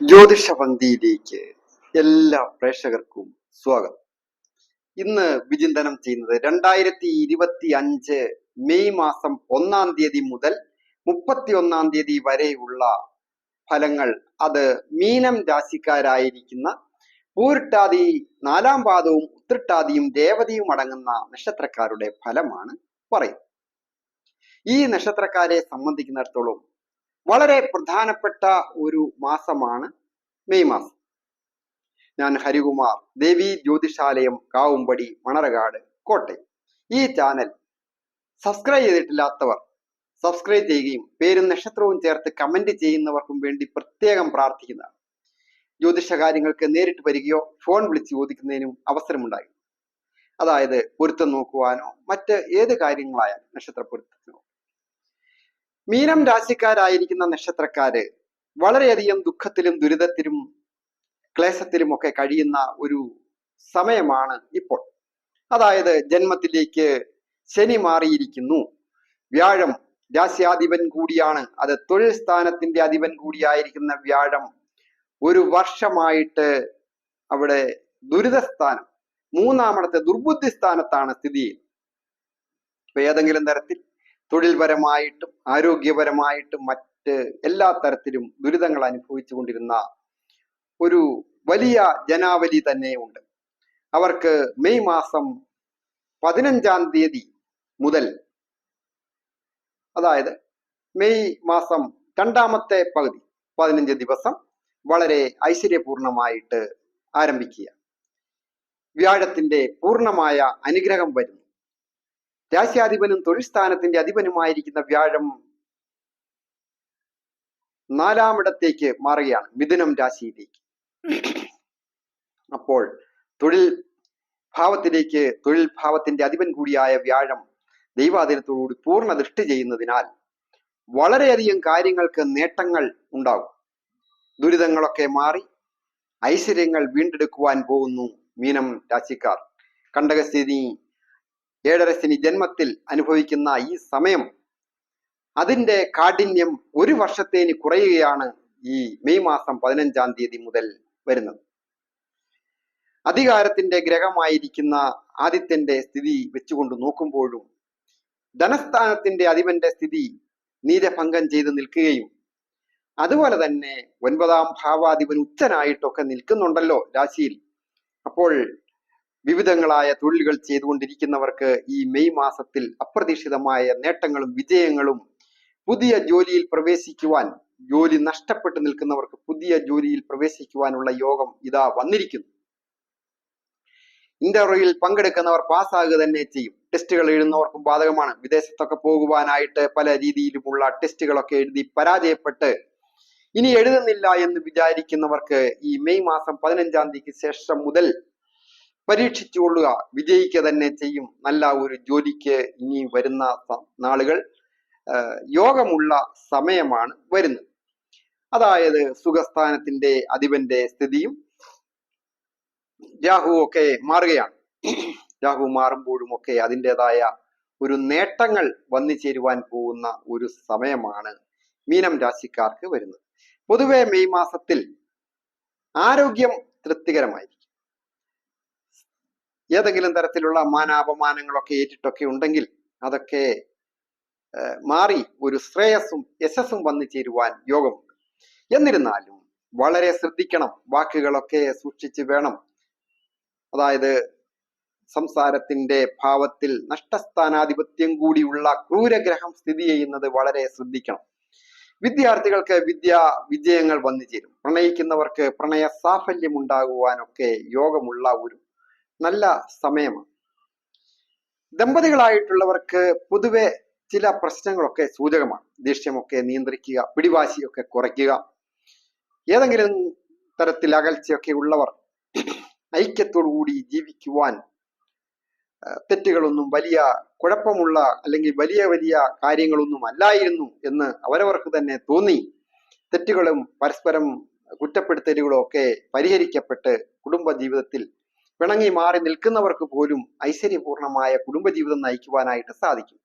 ജ്യോതിഷപന്തിയിലേക്ക് എല്ലാ പ്രേക്ഷകർക്കും സ്വാഗതം. ഇന്ന് വിചിന്തനം ചെയ്യുന്നത് രണ്ടായിരത്തി ഇരുപത്തി അഞ്ച് മെയ് മാസം ഒന്നാം തീയതി മുതൽ മുപ്പത്തി ഒന്നാം തീയതി വരെയുള്ള ഫലങ്ങൾ. അത് മീനം രാശിക്കാരായിരിക്കുന്ന പൂരിട്ടാതി നാലാം പാദവും ഉത്രിട്ടാതിയും രേവതിയും അടങ്ങുന്ന നക്ഷത്രക്കാരുടെ ഫലമാണ് പറയുന്നത്. ഈ നക്ഷത്രക്കാരെ സംബന്ധിക്കുന്നിടത്തോളം വളരെ പ്രധാനപ്പെട്ട ഒരു മാസമാണ് മെയ് മാസം. ഞാൻ ഹരികുമാർ ദേവി ജ്യോതിഷാലയം കാവുംപടി മണറകാട് കോട്ടയം. ഈ ചാനൽ സബ്സ്ക്രൈബ് ചെയ്തിട്ടില്ലാത്തവർ സബ്സ്ക്രൈബ് ചെയ്യുകയും പേരും നക്ഷത്രവും ചേർത്ത് കമന്റ് ചെയ്യുന്നവർക്കും വേണ്ടി പ്രത്യേകം പ്രാർത്ഥിക്കുന്നതാണ്. ജ്യോതിഷ കാര്യങ്ങൾക്ക് നേരിട്ട് വരികയോ ഫോൺ വിളിച്ച് ചോദിക്കുന്നതിനും അവസരമുണ്ടായി. അതായത് പൊരുത്തം നോക്കുവാനോ മറ്റ് ഏത് കാര്യങ്ങളായാലും നക്ഷത്ര പൊരുത്തത്തിനോ മീനം രാശിക്കാരായിരിക്കുന്ന നക്ഷത്രക്കാര് വളരെയധികം ദുഃഖത്തിലും ദുരിതത്തിലും ക്ലേശത്തിലും ഒക്കെ കഴിയുന്ന ഒരു സമയമാണ് ഇപ്പോൾ. അതായത് ജന്മത്തിലേക്ക് ശനി മാറിയിരിക്കുന്നു. വ്യാഴം രാശ്യാധിപൻ കൂടിയാണ്. അത് തൊഴിൽ സ്ഥാനത്തിന്റെ അധിപൻ കൂടിയായിരിക്കുന്ന വ്യാഴം ഒരു വർഷമായിട്ട് അവിടെ ദുരിതസ്ഥാനം മൂന്നാമത്തെ ദുർബുദ്ധി സ്ഥാനത്താണ് സ്ഥിതി ഇപ്പൊ ഏതെങ്കിലും തരത്തിൽ തൊഴിൽപരമായിട്ടും ആരോഗ്യപരമായിട്ടും മറ്റ് എല്ലാ തരത്തിലും ദുരിതങ്ങൾ അനുഭവിച്ചു കൊണ്ടിരുന്ന ഒരു വലിയ ജനാവലി തന്നെ ഉണ്ട്. അവർക്ക് മെയ് മാസം പതിനഞ്ചാം തീയതി മുതൽ അതായത് മെയ് മാസം രണ്ടാമത്തെ പകുതി പതിനഞ്ച് ദിവസം വളരെ ഐശ്വര്യപൂർണമായിട്ട് ആരംഭിക്കുക. വ്യാഴത്തിന്റെ പൂർണമായ അനുഗ്രഹം വരുന്നു. രാശ്യാധിപനും തൊഴിൽ സ്ഥാനത്തിന്റെ അധിപനുമായിരിക്കുന്ന വ്യാഴം നാലാമിടത്തേക്ക് മാറുകയാണ് മിഥുനം രാശിയിലേക്ക്. അപ്പോൾ തൊഴിൽ ഭാവത്തിലേക്ക് തൊഴിൽ ഭാവത്തിന്റെ അധിപൻ കൂടിയായ വ്യാഴം ദൈവാധീനത്തോടുകൂടി പൂർണ ദൃഷ്ടി ചെയ്യുന്നതിനാൽ വളരെയധികം കാര്യങ്ങൾക്ക് നേട്ടങ്ങൾ ഉണ്ടാകും. ദുരിതങ്ങളൊക്കെ മാറി ഐശ്വര്യങ്ങൾ വീണ്ടെടുക്കുവാൻ പോകുന്നു മീനം രാശിക്കാർ. കണ്ടകസ്ഥിതി ഏഴരശനി ജന്മത്തിൽ അനുഭവിക്കുന്ന ഈ സമയം അതിന്റെ കാഠിന്യം ഒരു വർഷത്തേന് കുറയുകയാണ് ഈ മെയ് മാസം പതിനഞ്ചാം തീയതി മുതൽ വരുന്നത്. അധികാരത്തിന്റെ ഗ്രഹമായിരിക്കുന്ന ആദിത്യന്റെ സ്ഥിതി വെച്ചുകൊണ്ട് നോക്കുമ്പോഴും ധനസ്ഥാനത്തിന്റെ അധിപന്റെ സ്ഥിതി നീരഭംഗം ചെയ്ത് നിൽക്കുകയും അതുപോലെ തന്നെ ഒൻപതാം ഭാവാധിപൻ ഉച്ചനായിട്ടൊക്കെ നിൽക്കുന്നുണ്ടല്ലോ രാശിയിൽ. അപ്പോൾ വിവിധങ്ങളായ തൊഴിലുകൾ ചെയ്തുകൊണ്ടിരിക്കുന്നവർക്ക് ഈ മെയ് മാസത്തിൽ അപ്രതീക്ഷിതമായ നേട്ടങ്ങളും വിജയങ്ങളും പുതിയ ജോലിയിൽ പ്രവേശിക്കുവാൻ ജോലി നഷ്ടപ്പെട്ടു നിൽക്കുന്നവർക്ക് പുതിയ ജോലിയിൽ പ്രവേശിക്കുവാനുള്ള യോഗം ഇതാ വന്നിരിക്കുന്നു. ഇന്റർവ്യൂവിൽ പങ്കെടുക്കുന്നവർ പാസ്സാകുക തന്നെ ചെയ്യും. ടെസ്റ്റുകൾ എഴുതുന്നവർക്കും ബാധകമാണ്. വിദേശത്തൊക്കെ പോകുവാനായിട്ട് പല രീതിയിലുമുള്ള ടെസ്റ്റുകളൊക്കെ എഴുതി പരാജയപ്പെട്ട് ഇനി എഴുതുന്നില്ല എന്ന് വിചാരിക്കുന്നവർക്ക് ഈ മെയ് മാസം പതിനഞ്ചാം തീയതിക്ക് ശേഷം മുതൽ പരീക്ഷിച്ചു കൊള്ളുക വിജയിക്കുക തന്നെ ചെയ്യും. നല്ല ഒരു ജോലിക്ക് ഇനി വരുന്ന നാളുകൾ യോഗമുള്ള സമയമാണ് വരുന്നത്. അതായത് സുഖസ്ഥാനത്തിന്റെ അധിപന്റെ സ്ഥിതിയും രാഹു ഒക്കെ മാറുകയാണ്. രാഹു മാറുമ്പോഴും ഒക്കെ അതിന്റെതായ ഒരു നേട്ടങ്ങൾ വന്നു ചേരുവാൻ പോകുന്ന ഒരു സമയമാണ് മീനം രാശിക്കാർക്ക് വരുന്നത്. പൊതുവെ മെയ് മാസത്തിൽ ആരോഗ്യം തൃപ്തികരമായിരിക്കും. ഏതെങ്കിലും തരത്തിലുള്ള മാനാപമാനങ്ങളൊക്കെ ഏറ്റിട്ടൊക്കെ ഉണ്ടെങ്കിൽ അതൊക്കെ മാറി ഒരു ശ്രേയസ്സും യശസ്സും വന്നു ചേരുവാൻ യോഗമുണ്ട്. എന്നിരുന്നാലും വളരെ ശ്രദ്ധിക്കണം വാക്കുകളൊക്കെ സൂക്ഷിച്ച് വേണം. അതായത് സംസാരത്തിന്റെ ഭാവത്തിൽ നഷ്ടസ്ഥാനാധിപത്യം കൂടിയുള്ള ക്രൂരഗ്രഹം സ്ഥിതി ചെയ്യുന്നത് വളരെ ശ്രദ്ധിക്കണം. വിദ്യാർത്ഥികൾക്ക് വിദ്യാ വിജയങ്ങൾ വന്നു ചേരും. പ്രണയിക്കുന്നവർക്ക് പ്രണയ സാഫല്യം ഉണ്ടാകുവാനൊക്കെ യോഗമുള്ള ഒരു നല്ല സമയമാണ്. ദമ്പതികളായിട്ടുള്ളവർക്ക് പൊതുവെ ചില പ്രശ്നങ്ങളൊക്കെ സൂചകമാണ്. ദേഷ്യമൊക്കെ നിയന്ത്രിക്കുക പിടിവാശിയൊക്കെ കുറയ്ക്കുക. ഏതെങ്കിലും തരത്തിൽ അകൽച്ചയൊക്കെ ഉള്ളവർ ഐക്യത്തോടു കൂടി ജീവിക്കുവാൻ തെറ്റുകളൊന്നും വലിയ കുഴപ്പമുള്ള അല്ലെങ്കിൽ വലിയ വലിയ കാര്യങ്ങളൊന്നും അല്ലായിരുന്നു എന്ന് അവരവർക്ക് തന്നെ തോന്നി. തെറ്റുകളും പരസ്പരം കുറ്റപ്പെടുത്തലുകളും ഒക്കെ പരിഹരിക്കപ്പെട്ട് കുടുംബ ജീവിതത്തിൽ പിണങ്ങി മാറി നിൽക്കുന്നവർക്ക് പോലും ഐശ്വര്യപൂർണമായ കുടുംബജീവിതം നയിക്കുവാനായിട്ട് സാധിക്കും.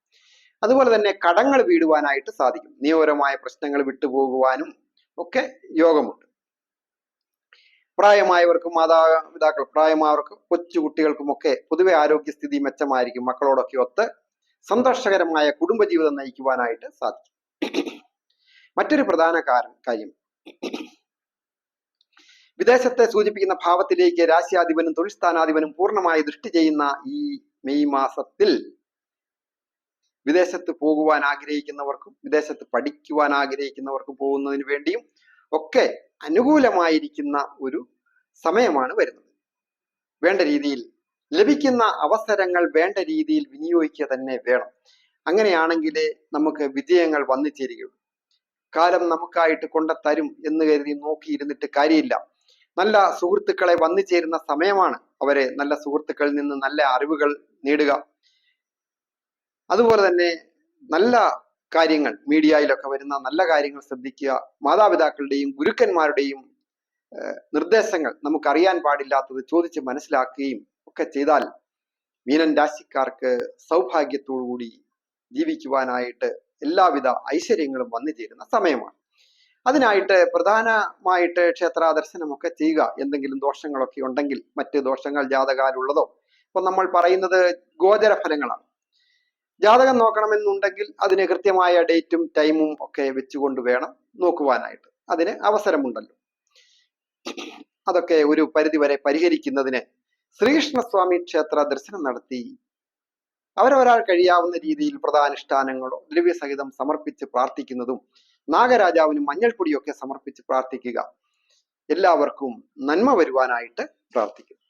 അതുപോലെ തന്നെ കടങ്ങൾ വീടുവാനായിട്ട് സാധിക്കും. നിയമപരമായ പ്രശ്നങ്ങൾ വിട്ടുപോകുവാനും ഒക്കെ യോഗമുണ്ട്. പ്രായമായവർക്കും മാതാപിതാക്കൾ പ്രായമായവർക്കും കൊച്ചുകുട്ടികൾക്കും ഒക്കെ പൊതുവെ ആരോഗ്യസ്ഥിതി മെച്ചമായിരിക്കും. മക്കളോടൊക്കെ ഒത്ത് സന്തോഷകരമായ കുടുംബജീവിതം നയിക്കുവാനായിട്ട് സാധിക്കും. മറ്റൊരു പ്രധാന കാര- കാര്യം വിദേശത്തെ സൂചിപ്പിക്കുന്ന ഭാവത്തിലേക്ക് രാശ്യാധിപനും തൊഴിൽ സ്ഥാനാധിപനും പൂർണമായി ദൃഷ്ടി ചെയ്യുന്ന ഈ മെയ് മാസത്തിൽ വിദേശത്ത് പോകുവാൻ ആഗ്രഹിക്കുന്നവർക്കും വിദേശത്ത് പഠിക്കുവാൻ ആഗ്രഹിക്കുന്നവർക്കും പോകുന്നതിന് വേണ്ടിയും ഒക്കെ അനുകൂലമായിരിക്കുന്ന ഒരു സമയമാണ് വരുന്നത്. വേണ്ട രീതിയിൽ ലഭിക്കുന്ന അവസരങ്ങൾ വേണ്ട രീതിയിൽ വിനിയോഗിക്കുക തന്നെ വേണം. അങ്ങനെയാണെങ്കിലേ നമുക്ക് വിജയങ്ങൾ വന്നു ചേരുകയുള്ളൂ. കാലം നമുക്കായിട്ട് കൊണ്ടത്തരും തരും എന്ന് കരുതി നോക്കിയിരുന്നിട്ട് കാര്യമില്ല. നല്ല സുഹൃത്തുക്കളെ വന്നു ചേരുന്ന സമയമാണ് അവരെ നല്ല സുഹൃത്തുക്കളിൽ നിന്ന് നല്ല അറിവുകൾ നേടുക. അതുപോലെ തന്നെ നല്ല കാര്യങ്ങൾ മീഡിയയിലൊക്കെ വരുന്ന നല്ല കാര്യങ്ങൾ ശ്രദ്ധിക്കുക. മാതാപിതാക്കളുടെയും ഗുരുക്കന്മാരുടെയും നിർദ്ദേശങ്ങൾ നമുക്ക് അറിയാൻ പാടില്ലാത്തത് ചോദിച്ച് മനസ്സിലാക്കുകയും ഒക്കെ ചെയ്താൽ മീനൻ രാശിക്കാർക്ക് സൗഭാഗ്യത്തോടുകൂടി ജീവിക്കുവാനായിട്ട് എല്ലാവിധ ഐശ്വര്യങ്ങളും വന്നു ചേരുന്ന സമയമാണ്. അതിനായിട്ട് പ്രധാനമായിട്ട് ക്ഷേത്രാദർശനമൊക്കെ ചെയ്യുക. എന്തെങ്കിലും ദോഷങ്ങളൊക്കെ ഉണ്ടെങ്കിൽ മറ്റ് ദോഷങ്ങൾ ജാതകാലുള്ളതോ. ഇപ്പൊ നമ്മൾ പറയുന്നത് ഗോചര ഫലങ്ങളാണ് ജാതകം നോക്കണമെന്നുണ്ടെങ്കിൽ അതിന് കൃത്യമായ ഡേറ്റും ടൈമും ഒക്കെ വെച്ചുകൊണ്ട് വേണം നോക്കുവാനായിട്ട്. അതിന് അവസരമുണ്ടല്ലോ. അതൊക്കെ ഒരു പരിധിവരെ പരിഹരിക്കുന്നതിന് ശ്രീകൃഷ്ണസ്വാമി ക്ഷേത്ര ദർശനം നടത്തി. അവരവരാൾ കഴിയാവുന്ന രീതിയിൽ പ്രധാനുഷ്ഠാനങ്ങളോ ദ്രവ്യസഹിതം സമർപ്പിച്ച് പ്രാർത്ഥിക്കുന്നതും നാഗരാജാവിന് മഞ്ഞൾപ്പൊടിയൊക്കെ സമർപ്പിച്ച് പ്രാർത്ഥിക്കുക. എല്ലാവർക്കും നന്മ വരുവാനായിട്ട് പ്രാർത്ഥിക്കുന്നു.